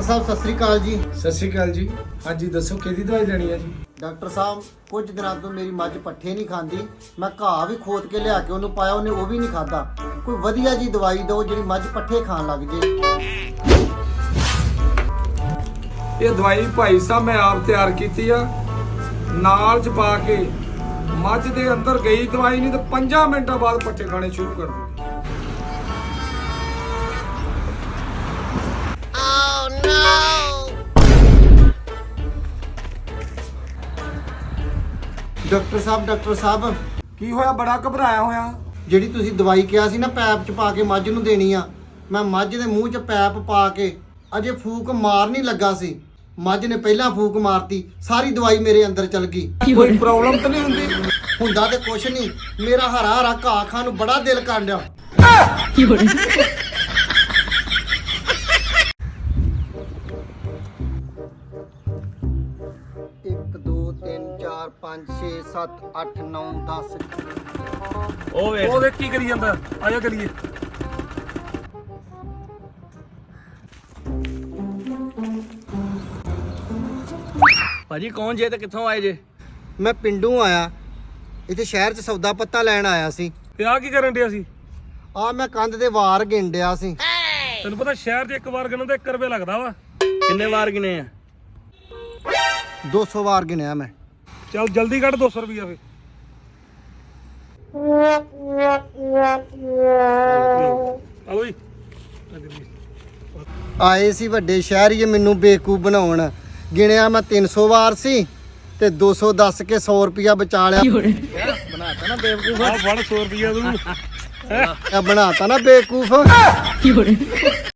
Doctor ਸਾਹਿਬ ਸਤਿ ਸ੍ਰੀ ਅਕਾਲ ਜੀ। ਸਤਿ ਸ਼੍ਰੀ ਅਕਾਲ ਜੀ। ਹਾਂਜੀ ਦੱਸੋ ਕਿਹਦੀ ਦਵਾਈ ਲੈਣੀ ਹੈ ਜੀ? ਡਾਕਟਰ ਸਾਹਿਬ ਕੁਝ ਦਿਨਾਂ ਤੋਂ ਮੇਰੀ ਮੱਝ ਪੱਠੇ ਨਹੀਂ ਖਾਂਦੀ। ਮੈਂ ਘਾਹ ਵੀ ਖੋਦ ਕੇ ਲਿਆ ਕੇ ਉਹਨੂੰ ਪਾਇਆ ਉਹਨੇ ਉਹ ਵੀ ਨਹੀਂ ਖਾਦਾ ਕੋਈ ਵਧੀਆ ਜੀ ਦਵਾਈ ਦਿਓ ਜਿਹੜੀ ਮੱਝ ਪੱਠੇ ਖਾਣ ਲੱਗ ਜੇ। ਇਹ ਦਵਾਈ ਭਾਈ ਸਾਹਿਬ ਮੈਂ ਆਪ ਤਿਆਰ ਕੀਤੀ ਆ। ਨਾਲ ਚ ਪਾ ਕੇ ਮੱਝ ਦੇ ਅੰਦਰ ਗਈ ਦਵਾਈ ਨਹੀਂ ਤਾਂ 5 ਮਿੰਟਾਂ ਬਾਅਦ ਪੱਠੇ ਖਾਣੇ ਸ਼ੁਰੂ ਕਰ ਦੂਗੀ ਡਾਕਟਰ ਸਾਹਿਬ ਡਾਕਟਰ ਸਾਹਿਬ ਕੀ ਹੋਇਆ? ਬੜਾ ਘਬਰਾਇਆ ਹੋਇਆ। ਜਿਹੜੀ ਤੁਸੀਂ ਦਵਾਈ ਕਿਹਾ ਸੀ ਨਾ ਪੈਪ ਚ ਪਾ ਕੇ ਮੱਝ ਨੂੰ ਦੇਣੀ ਆ ਮੈਂ ਮੱਝ ਦੇ ਮੂੰਹ ਚ ਪੈਪ ਪਾ ਕੇ ਅਜੇ ਫੂਕ ਮਾਰ ਨਹੀਂ ਲੱਗਾ ਸੀ। ਮੱਝ ਨੇ ਪਹਿਲਾਂ ਫੂਕ ਮਾਰਤੀ ਸਾਰੀ ਦਵਾਈ ਮੇਰੇ ਅੰਦਰ ਚਲ ਗਈ। ਕੋਈ ਪ੍ਰੋਬਲਮ ਤਾਂ ਨਹੀਂ ਹੁੰਦੀ? ਹੁੰਦਾ ਤੇ ਕੁਛ ਨਹੀਂ। ਮੇਰਾ ਹਰਾ ਹਰਾ ਘਾਹ ਖਾਣ ਨੂੰ ਬੜਾ ਦਿਲ ਕਰ ਰਿਹਾ 5 6 7 8 9 10 ਉਹ ਭਾਜੀ ਕੌਣ ਜੇ ਤੇ ਕਿੱਥੋਂ ਆਏ ਜੇ? ਮੈਂ ਪਿੰਡੋਂ ਆਇਆ। ਇੱਥੇ ਸ਼ਹਿਰ 'ਚ ਸੌਦਾ ਪੱਤਾ ਲੈਣ ਆਇਆ ਸੀ। ਤੇ ਆ ਕੀ ਕਰਨ ਡਿਆ ਸੀ? ਆ ਮੈਂ ਕੰਧ ਦੇ ਵਾਰ ਗਿਣ ਗਿੰਡਿਆ ਸੀ। ਤੈਨੂੰ ਪਤਾ ਸ਼ਹਿਰ 'ਚ ਇੱਕ ਵਾਰ ਗਿਣਨ ਦਾ 1 ਰੁਪਏ ਲੱਗਦਾ ਵਾ। ਕਿੰਨੇ ਵਾਰ ਗਿਣੇ ਆ? 200 ਵਾਰ ਗਿਣਿਆ ਮੈਂ। ਚੱਲ ਜਲਦੀ ਕੱਢ 200 ਰੁਪਿਆ ਫੇ ਜੀ। ਆਏ ਸੀ ਵੱਡੇ ਸ਼ਹਿਰੀਏ ਮੈਨੂੰ ਬੇਕੂਫ ਬਣਾਉਣ। ਗਿਣਿਆ ਮੈਂ 300 ਵਾਰ ਸੀ ਤੇ 200 ਦੱਸ ਕੇ 100 ਰੁਪਿਆ ਬਚਾ ਲਿਆ। ਬਣਾਤਾ ਨਾ ਬੇਵਕੂਫ ਆ ਫੜ 100 ਰੁਪਿਆ ਤੂੰ। ਇਹ ਬਣਾਤਾ ਨਾ ਬੇਕੂਫ।